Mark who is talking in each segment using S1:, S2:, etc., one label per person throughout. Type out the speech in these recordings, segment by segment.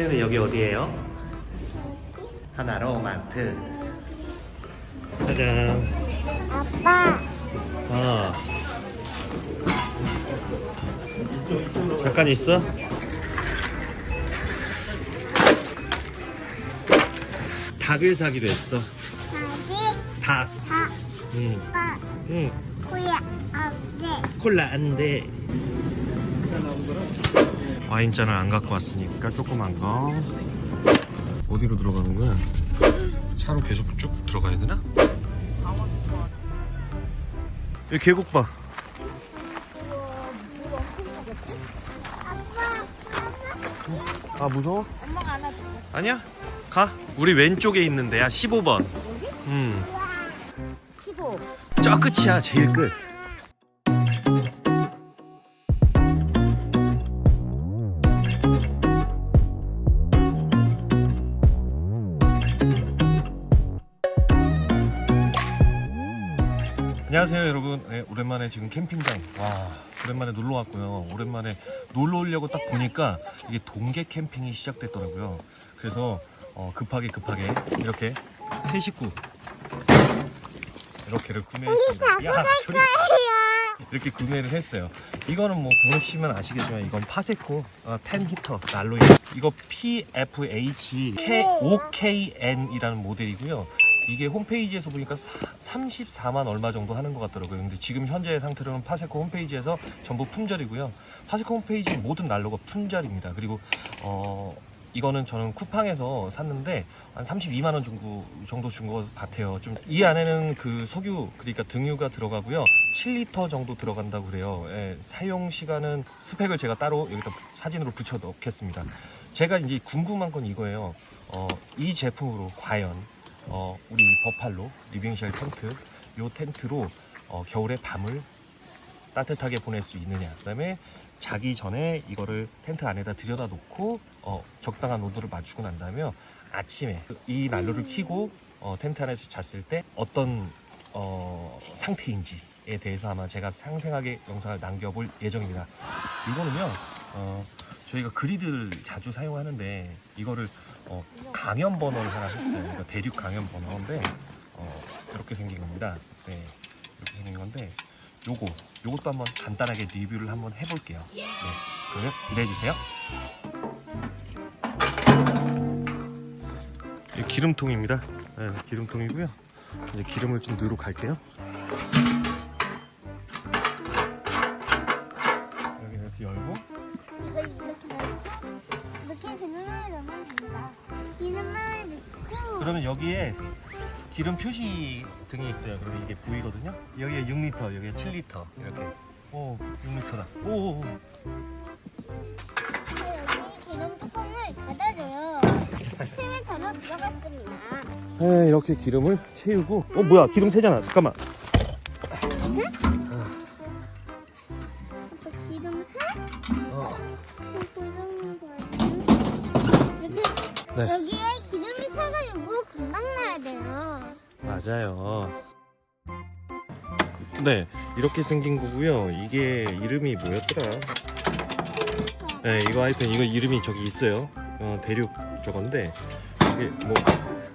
S1: 태연이 여기 어디예요? 하나로 마트. 짜잔.
S2: 아빠,
S1: 아. 잠깐 있어? 닭을 사기로 했어.
S2: 아기,
S1: 닭.
S2: 다,
S1: 응.
S2: 빠,
S1: 응.
S2: 코야, 아기.
S1: 콜라 안 돼. 와인잔을 안 갖고 왔으니까 조그만 거. 어디로 들어가는 거야? 차로 계속 쭉 들어가야 되나? 여기 계곡 봐.
S2: 아
S1: 무서워?
S2: 엄마가 안아줘.
S1: 아니야. 가. 우리 왼쪽에 있는 데야. 15번. 음.
S2: 15.
S1: 저 끝이야. 제일 끝. 안녕하세요 여러분. 네, 오랜만에 지금 캠핑장. 와 오랜만에 놀러 왔고요. 오랜만에 놀러 오려고 딱 보니까 이게 동계 캠핑이 시작됐더라고요. 그래서 어, 급하게 급하게 이렇게 세 식구 이렇게를 구매했습니다. 야, 저리 이렇게 구매를 했어요. 이거는 뭐 보시면 아시겠지만 이건 파세코 어, 10 히터 난로입 이거 PFH K5KN이라는 모델이고요. 이게 홈페이지에서 보니까 사- 34만 얼마 정도 하는 것 같더라고요. 근데 지금 현재 상태로는 파세코 홈페이지에서 전부 품절이고요. 파세코 홈페이지 모든 난로가 품절입니다. 그리고 어 이거는 저는 쿠팡에서 샀는데 한 32만 원 정도 정도 준 것 같아요. 좀 이 안에는 그 석유 그러니까 등유가 들어가고요. 7리터 정도 들어간다고 그래요. 예, 사용 시간은 스펙을 제가 따로 여기다 사진으로 붙여 넣겠습니다. 제가 이제 궁금한 건 이거예요. 어, 이 제품으로 과연 어, 우리 버팔로 리빙쉘 텐트 요 텐트로 어, 겨울에 밤을 따뜻하게 보낼 수 있느냐 그 다음에 자기 전에 이거를 텐트 안에다 들여다 놓고 어, 적당한 온도를 맞추고 난 다음에 아침에 이 난로를 켜고 어, 텐트 안에서 잤을 때 어떤 어, 상태인지에 대해서 아마 제가 상세하게 영상을 남겨볼 예정입니다. 이거는요 어, 저희가 그리드를 자주 사용하는데 이거를 어, 강연 버너를 하나 했어요. 그러니까 대륙 강연 버너인데 어, 이렇게 생긴 겁니다. 네, 이렇게 생긴 건데 요거 요것도 한번 간단하게 리뷰를 한번 해볼게요. 네, 그러면 기대해 주세요. 이 기름통입니다. 네, 기름통이고요. 이제 기름을 좀 넣으러 갈게요. 여기에 기름 표시 등이 있어요. 그러면 이게 보이거든요. 여기에 6리터, 여기에 7리터 이렇게. 오, 6리터다. 오, 오, 오.
S2: 여기 기름 뚜껑을 닫아줘요. 7m로 들어갔습니다.
S1: 네, 이렇게 기름을 채우고. 어, 뭐야? 기름 새잖아. 잠깐만.
S2: 아빠 기름 사?
S1: 어.
S2: 이렇게
S1: 네.
S2: 여기에 기름이 새가지고 금방 나야 돼요.
S1: 맞아요. 네, 이렇게 생긴 거고요. 이게 이름이 뭐였더라? 네, 이거 하여튼 이거 이름이 저기 있어요. 어, 대륙 저건데 이게 뭐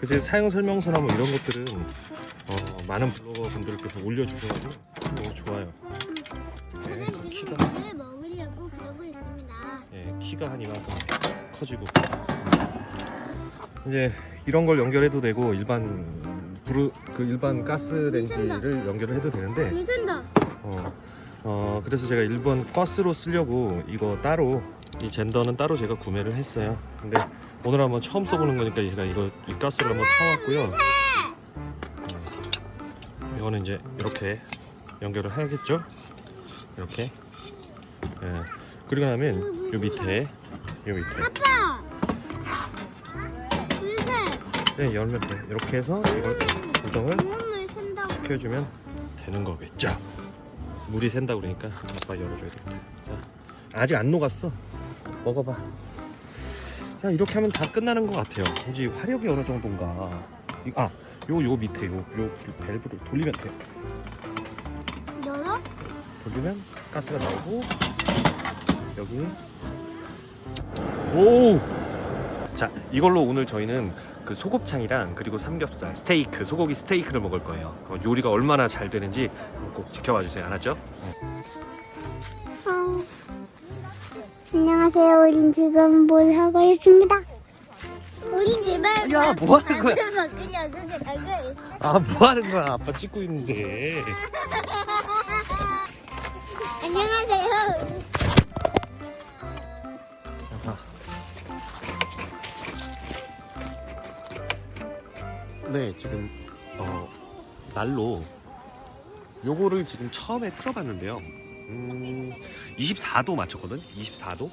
S1: 그래서 사용 설명서나 뭐 이런 것들은 어, 많은 블로거 분들께서 올려주셔가지고 너무 좋아요. 네,
S2: 저는 지금
S1: 키가
S2: 물을 먹으려고 그러고 있습니다.
S1: 예, 키가 한 이만큼 커지고 이제 이런 걸 연결해도 되고 일반 부르 그 일반 가스 렌지를 연결을 해도 되는데
S2: 미친다.
S1: 어, 어 그래서 제가 일본 가스로 쓰려고 이거 따로 이 젠더는 따로 제가 구매를 했어요. 근데 오늘 한번 처음 써보는 거니까 제가 이거 이 가스를 한번 사왔고요. 어, 이거는 이제 이렇게 연결을 해야겠죠? 이렇게. 예. 그리고 나면 요 밑에 요 밑에
S2: 아빠.
S1: 네, 열면 돼. 이렇게 해서 이걸 고정을
S2: 물물 샌다고.
S1: 시켜주면 되는 거겠죠. 물이 샌다 그러니까 아빠 열어줘야 돼. 자, 아직 안 녹았어. 먹어봐. 자, 이렇게 하면 다 끝나는 것 같아요. 이제 화력이 어느 정도인가. 이- 아, 요, 요 밑에 요, 요, 요 밸브를 돌리면 돼.
S2: 열어?
S1: 돌리면 가스가 나오고 여기 오 자, 이걸로 오늘 저희는 그 소곱창이랑 그리고 삼겹살, 스테이크, 소고기 스테이크를 먹을 거예요. 어, 요리가 얼마나 잘 되는지 꼭 지켜봐 주세요. 알았죠?
S2: 어. 안녕하세요. 우린 지금 뭘 하고 있습니다. 우린 제발
S1: 야, 뭐 하는 거야?
S2: 먹으려고 그러고 있어.
S1: 아, 뭐 하는 거야? 아빠 찍고 있는데.
S2: 안녕하세요.
S1: 네, 지금 어 날로 요거를 지금 처음에 틀어봤는데요. 음, 24도 맞췄거든. 24도.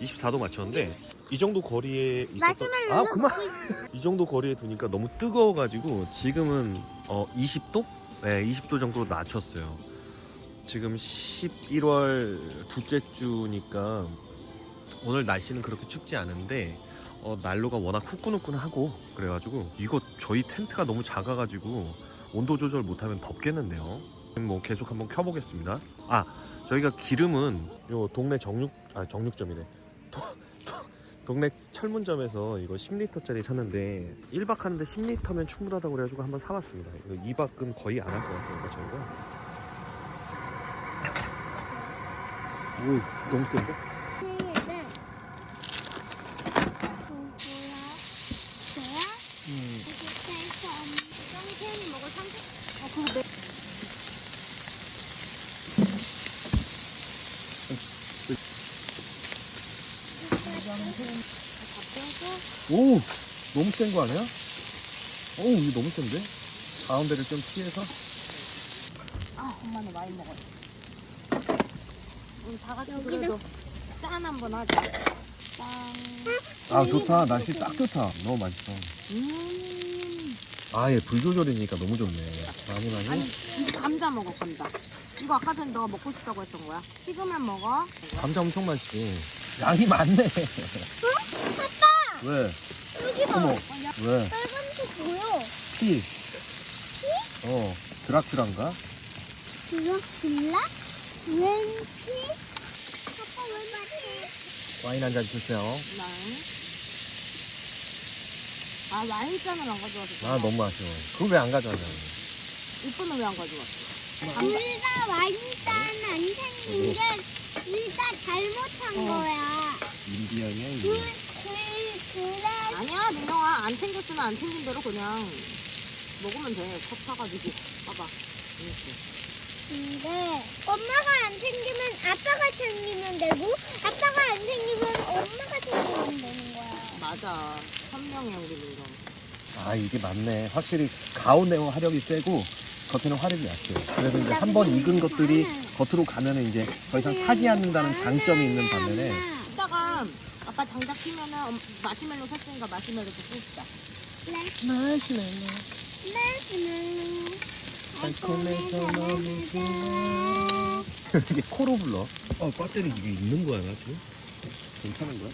S1: 24도 맞췄는데 이 정도 거리에 있었던 아 그만. 이 정도 거리에 두니까 너무 뜨거워가지고 지금은 어 20도? 네 20도 정도 낮췄어요 지금 11월 둘째 주니까 오늘 날씨는 그렇게 춥지 않은데 어, 난로가 워낙 후끈후끈하고 그래가지고 이거 저희 텐트가 너무 작아가지고 온도 조절 못하면 덥겠는데요 뭐 계속 한번 켜보겠습니다 아 저희가 기름은 요 동네 정육 아 정육점이네 도- 도- 동네 철문점에서 이거 10리터짜리 샀는데 1박 하는데 10리터면 충분하다고 그래가지고 한번 사봤습니다. 이거 2박은 거의 안 할 것 같아요. 이거 저희가. 오, 너무 센데?
S2: 네.
S1: 음.
S2: 이 먹을 상태? 어, 그거 내.
S1: 오, 너무 센 거 아니야? 오, 이거 너무 센데? 가운데를 좀 피해서.
S3: 아, 엄마는 많이 먹어요. 우리 다 같이
S2: 여기도.
S3: 그래도 짠 한번 하자. 짠.
S1: 아, 좋다. 날씨 딱 좋다. 너무 맛있어.
S3: 음.
S1: 아, 얘 불조절이니까 너무 좋네. 많이 많이.
S3: 아니, 이거 감자 먹어, 감자. 이거 아까 전에 너가 먹고 싶다고 했던 거야. 식으면 먹어.
S1: 감자 엄청 맛있지. 양이 많네.
S2: 아빠!
S1: 왜?
S2: 여기 봐.
S1: 어머,
S3: 어, 야,
S1: 왜?
S2: 빨간색 보여.
S1: 피. 어, 드라큘라인가?
S2: 블락? 블락? 왠지? 아빠 왜 말해?
S1: 와인 한 잔 주세요.
S3: 나. 아, 와인잔을 안 가져왔어.
S1: 아, 너무 아쉬워. 그걸 왜 안 가져왔냐.
S3: 이쁜은 왜 안 가져왔어?
S2: 우리가 완전 안 생긴 게 우리가 잘못한
S3: 어.
S2: 거야.
S1: 인디언이야,
S2: 그,
S1: 인디언.
S2: 그, 그래.
S3: 아니야, 민영아. 안 챙겼으면 안 챙긴 대로 그냥 먹으면 돼. 컵 사가지고. 봐봐. 이렇게.
S2: 근데 엄마가 안 챙기면 아빠가 챙기면 되고 아빠가 안 챙기면 엄마가 챙기면 되는 거야.
S3: 맞아. 선명해, 우리 민영.
S1: 아, 이게 맞네. 확실히 가운데는 화력이 세고 겉에는 화력이 약해요. 그래서 이제 한 번 익은 것들이 겉으로 가면은 이제 더 이상 타지 않는다는 장점이 있는 반면에
S3: 이따가 아빠 장작 피면은 엄- 마시멜로 샀으니까 마시멜로 도 굽자.
S2: 마시멜로.
S1: 달콤해서 너무 좋아. 이게 코로 불러. 어, 배터리 이게 있는 거야, 나 지금? 괜찮은 거야?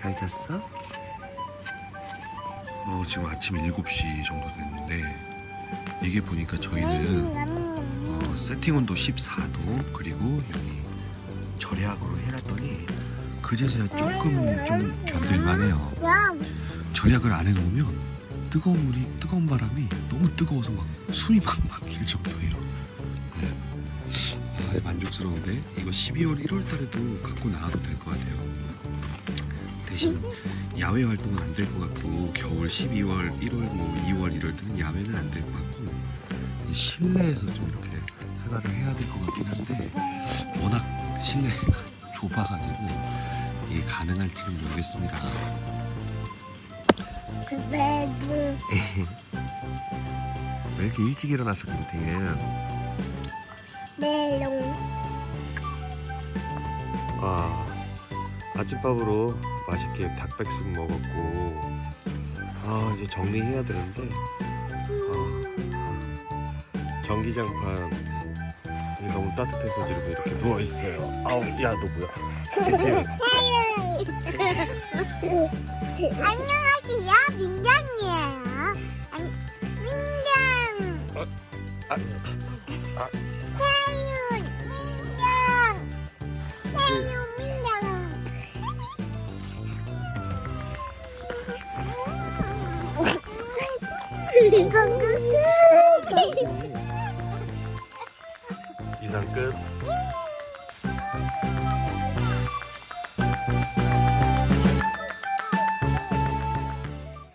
S1: 잘 잤어? 어, 지금 아침 7시 정도 됐는데 이게 보니까 저희는 어, 세팅 온도 14도 그리고 여기 절약으로 해놨더니 그제서야 조금 좀 견딜만해요
S2: 야,
S1: 절약을 안 해놓으면 뜨거운 물이 뜨거운 바람이 너무 뜨거워서 막 숨이 막 막힐 정도예요 네. 아, 만족스러운데 이거 12월 1월 달에도 갖고 나와도 될 것 같아요 대신 야외 활동은 안 될 것 같고 겨울 12월 1월 뭐 2월 1월 때는 야외는 안 될 것 같고 이 실내에서 좀 이렇게 생활을 해야 될 것 같긴 한데 워낙 실내가 좁아가지고 이게 가능할지는 모르겠습니다.
S2: 그래도
S1: 왜 이렇게 일찍 일어났어 김태현?
S2: 멜롱.
S1: 아 아침밥으로 맛있게 닭백숙 먹었고 아 이제 정리해야 되는데 아, 전기장판 이 너무 따뜻해서 지금 이렇게 누워 있어요. 아우 야 너 뭐야?
S2: 안녕하세요, 민정이에요. 안, 민정.
S1: 아, 아.
S2: 태윤, 민정. 태윤, 민정. 이건